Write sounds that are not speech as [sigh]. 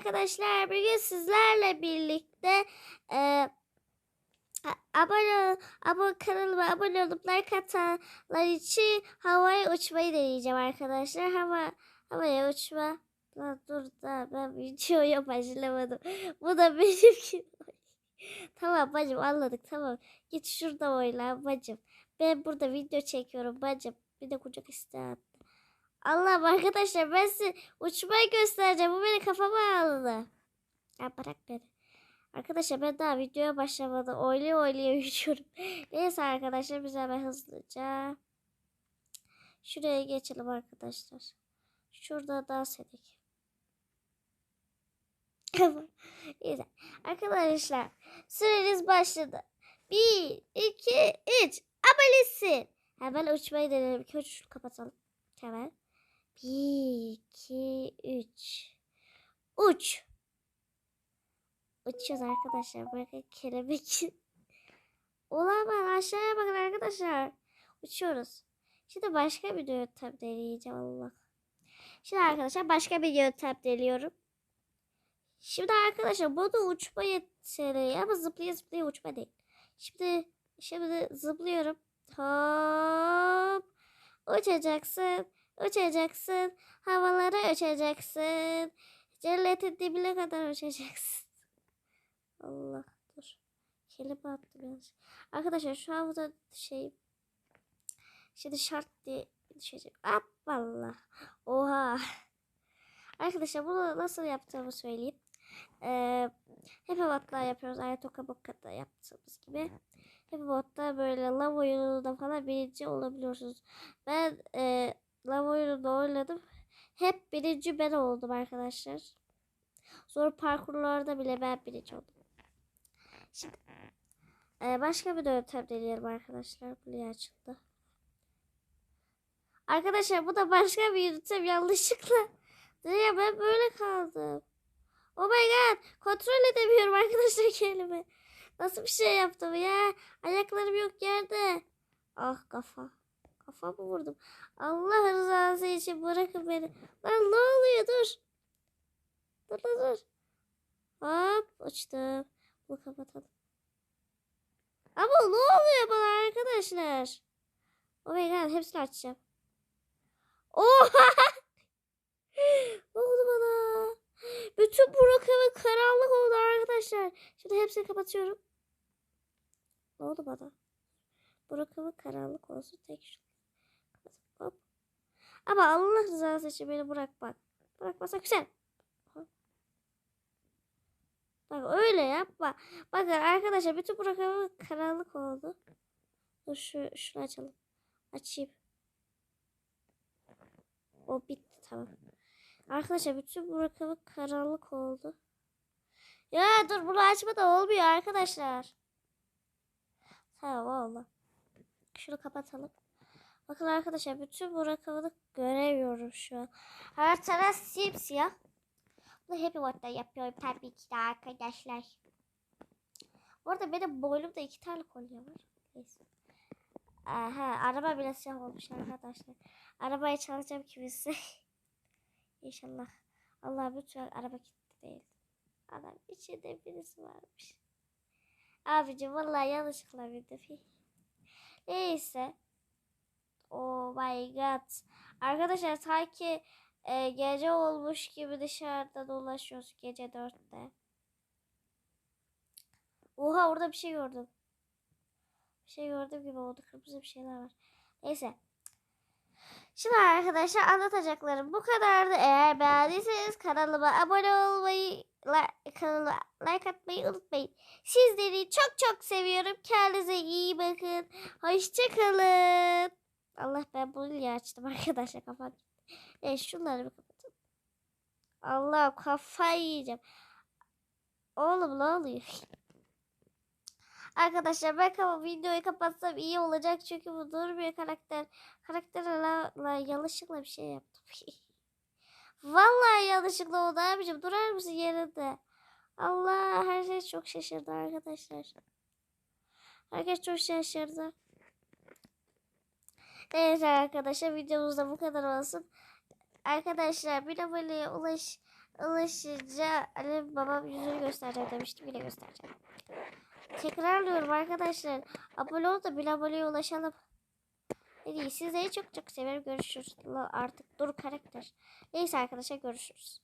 arkadaşlar. Bugün sizlerle birlikte e, abone, abone kanalıma abone olup like atanlar için havaya uçmayı deneyeceğim arkadaşlar. Hava, havaya uçma. Lan dur da ben videoya başlamadım. Bu da benimki. tamam bacım anladık tamam. Git şurada oyna bacım. Ben burada video çekiyorum bacım. Bir de kucak isteği attı. Allah'ım arkadaşlar ben size uçmayı göstereceğim. Bu beni kafama aldı. Ya bırak beni. Arkadaşlar ben daha videoya başlamadım. Oylaya oylaya [laughs] uçuyorum. Neyse arkadaşlar biz hemen hızlıca. Şuraya geçelim arkadaşlar. Şurada dans edelim. [laughs] Neyse. Arkadaşlar süreniz başladı. Bir, iki, üç. Abalesin. Hemen uçmayı deneyelim. Şunu kapatalım. Hemen. Bir, iki, üç. Uç. Uçuyoruz arkadaşlar. Bakın kelebek. [laughs] Olamaz. Aşağıya bakın arkadaşlar. Uçuyoruz. Şimdi başka bir yöntem deneyeceğim Allah. Şimdi arkadaşlar başka bir yöntem deniyorum. Şimdi arkadaşlar bu da uçma yeteneği ama zıplaya zıplaya uçma değil. Şimdi şimdi zıplıyorum. Hop. Uçacaksın. Uçacaksın. Havalara uçacaksın. Cennetin dibine kadar uçacaksın. [laughs] Allah dur. Kelime attım yanlış. Arkadaşlar şu burada şey şimdi şart diye düşecek. Hoppala. Oha. [laughs] Arkadaşlar bunu nasıl yaptığımı söyleyeyim. Ee, hep atlar yapıyoruz. Aynı toka bokada yaptığımız gibi. Hep botta böyle lav oyununda falan birinci olabiliyorsunuz. Ben e, lav oyununda oynadım. Hep birinci ben oldum arkadaşlar. Zor parkurlarda bile ben birinci oldum. Şimdi e, başka bir yöntem deneyelim arkadaşlar. Buraya açıldı. Arkadaşlar bu da başka bir yöntem yanlışlıkla. Nereye ben böyle kaldım. Oh my god. Kontrol edemiyorum arkadaşlar kelime. Nasıl bir şey yaptım ya? Ayaklarım yok yerde. Ah kafa. Kafa mı vurdum? Allah rızası için bırakın beni. Lan ne oluyor dur. Dur dur dur. Hop uçtum. Bunu kapatalım. Ama ne oluyor bana arkadaşlar? Oh my god hepsini açacağım. Oha! [laughs] ne oldu bana? Bütün bu rakamı karanlık oldu arkadaşlar. Şimdi hepsini kapatıyorum. Ne oldu bana? Bu rakamı karanlık olsun. Tek şu. Hop. Ama Allah rızası için beni bırak. Bırakmasa güzel. Bak öyle yapma. Bakın arkadaşlar bütün rakamı karanlık oldu. Dur şu, şunu açalım. Açayım. O bitti tamam. Arkadaşlar bütün rakamı karanlık oldu. Ya dur bunu açma da olmuyor arkadaşlar. Tamam oldu. Şunu kapatalım. Bakın arkadaşlar bütün bu rakamını göremiyorum şu an. Her taraf simsiyah. Bunu hep orada yapıyorum tabii ki de arkadaşlar. Bu arada benim boynumda iki tane kolye var. Neyse. Aha, araba bile siyah olmuş arkadaşlar. Arabayı çalacağım kimisi. [laughs] İnşallah. Allah lütfen araba kilitli değil. Adam içinde birisi varmış. Abicim vallahi yanlışlıkla bindim. [laughs] Neyse. Oh my god. Arkadaşlar sanki e, gece olmuş gibi dışarıda dolaşıyoruz gece dörtte. Oha orada bir şey gördüm. Bir şey gördüm gibi oldu. Kırmızı bir şeyler var. Neyse. Şimdi arkadaşlar anlatacaklarım bu kadardı. Eğer beğendiyseniz kanalıma abone olmayı, like, kanalıma like atmayı unutmayın. Sizleri çok çok seviyorum. Kendinize iyi bakın. Hoşçakalın. Allah ben bunu niye açtım [laughs] arkadaşlar kafam. E şunları bir kapatalım. Allah kafayı yiyeceğim. Oğlum ne oluyor? Arkadaşlar ben kapa videoyu kapatsam iyi olacak çünkü bu durmuyor karakter. Karakterle yanlışlıkla bir şey yaptım. [laughs] Vallahi yanlışlıkla oldu abicim. Durar mısın yerinde? Allah her şey çok şaşırdı arkadaşlar. Herkes çok şaşırdı. Evet arkadaşlar videomuzda bu kadar olsun. Arkadaşlar bir aboneye ulaş ulaşınca Ali babam yüzünü göstereceğim demiştim yine göstereceğim. Tekrarlıyorum arkadaşlar. Abone ol da bir aboneye ulaşalım. İyi sizleri çok çok severim. Görüşürüz. Artık dur karakter. Neyse arkadaşlar görüşürüz.